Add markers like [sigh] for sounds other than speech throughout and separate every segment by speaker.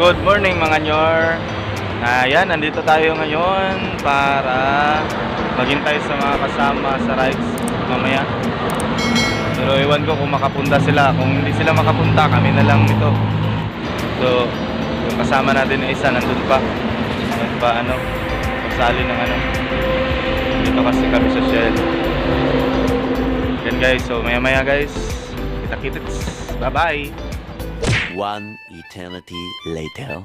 Speaker 1: Good morning mga nyor. Ayan, nandito tayo ngayon para maghintay sa mga kasama sa rides mamaya. Pero iwan ko kung makapunta sila. Kung hindi sila makapunta, kami na lang nito. So, yung kasama natin na isa nandun pa. Nandun pa ano, pagsali ng ano. Dito kasi kami sa Shell. Yan guys, so maya maya guys. Kita-kits. Bye-bye.
Speaker 2: One eternity later.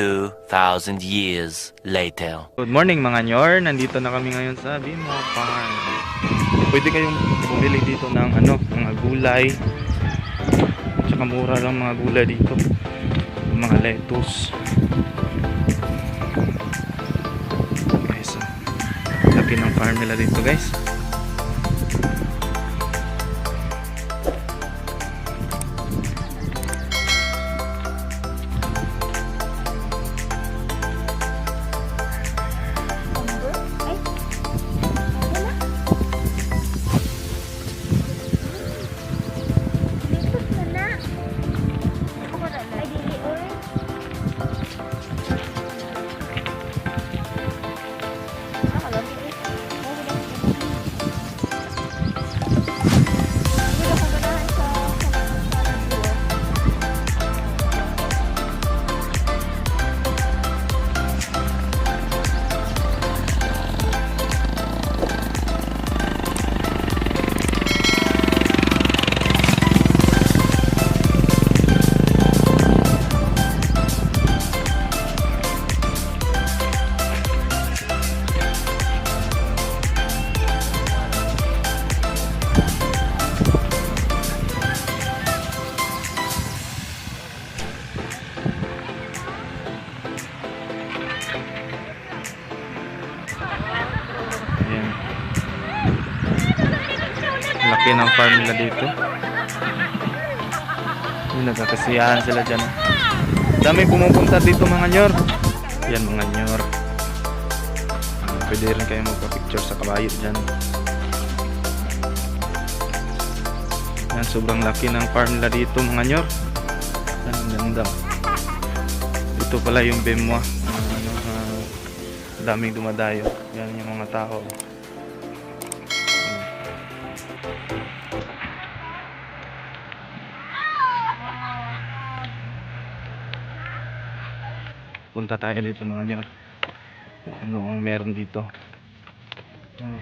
Speaker 2: Two thousand years later.
Speaker 1: Good morning mga nyor, nandito na kami ngayon sa Bimo Farm. Pwede kayong bumili dito ng ano, mga gulay. Tsaka mura lang mga gulay dito. Mga lettuce. Guys, ah, laki ng farm nila dito guys. Laki ng farm nila dito. Yung nagkakasiyahan sila dyan. Dami pumupunta dito mga nyor. Yan mga nyor. Pwede rin kayo magpa-picture sa kabayo dyan. Yan, sobrang laki ng farm nila dito mga nyor. Yan, ang ganda. Ito pala yung Bemwa. Ah, ano, ah, daming dumadayo. Yan yung mga tao. Punta tayo dito mga nyor. Ano ang meron dito? Hmm.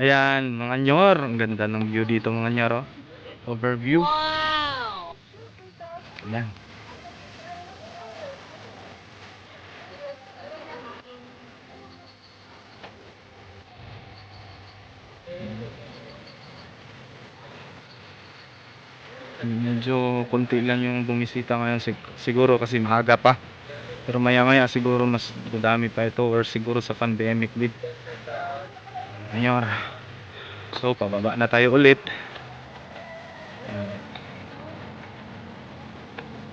Speaker 1: Ayan, mga nyor. Ang ganda ng view dito mga nyor. oh. Overview. Ayan. Medyo konti lang yung bumisita ngayon sig- siguro kasi maaga pa. Pero maya maya siguro mas dami pa ito or siguro sa pandemic din. Mayor. So pababa na tayo ulit.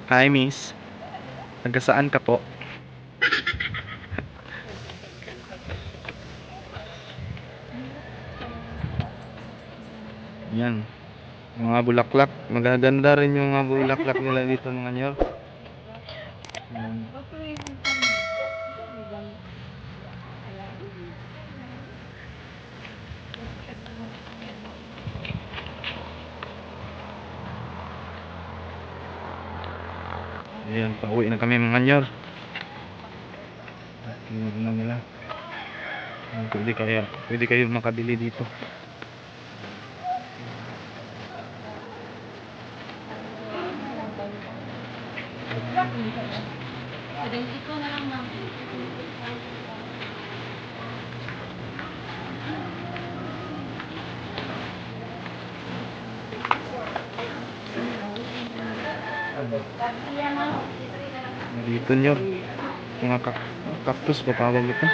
Speaker 1: Hi miss. Taga saan ka po? [laughs] Yan. Mga bulaklak. Magaganda rin yung mga bulaklak nila dito mga nyor. Yan. Ayan, pauwi na kami mga nyor. Tingnan na nila. Pwede kaya, pwede kayo makabili dito. gitu nyur ngakak kaktus ke pawang gitu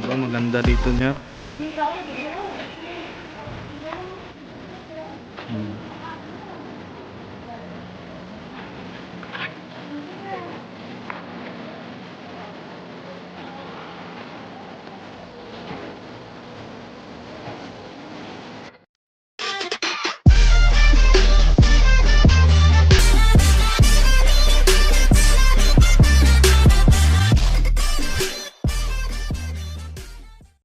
Speaker 1: Diba, hmm. maganda dito niya.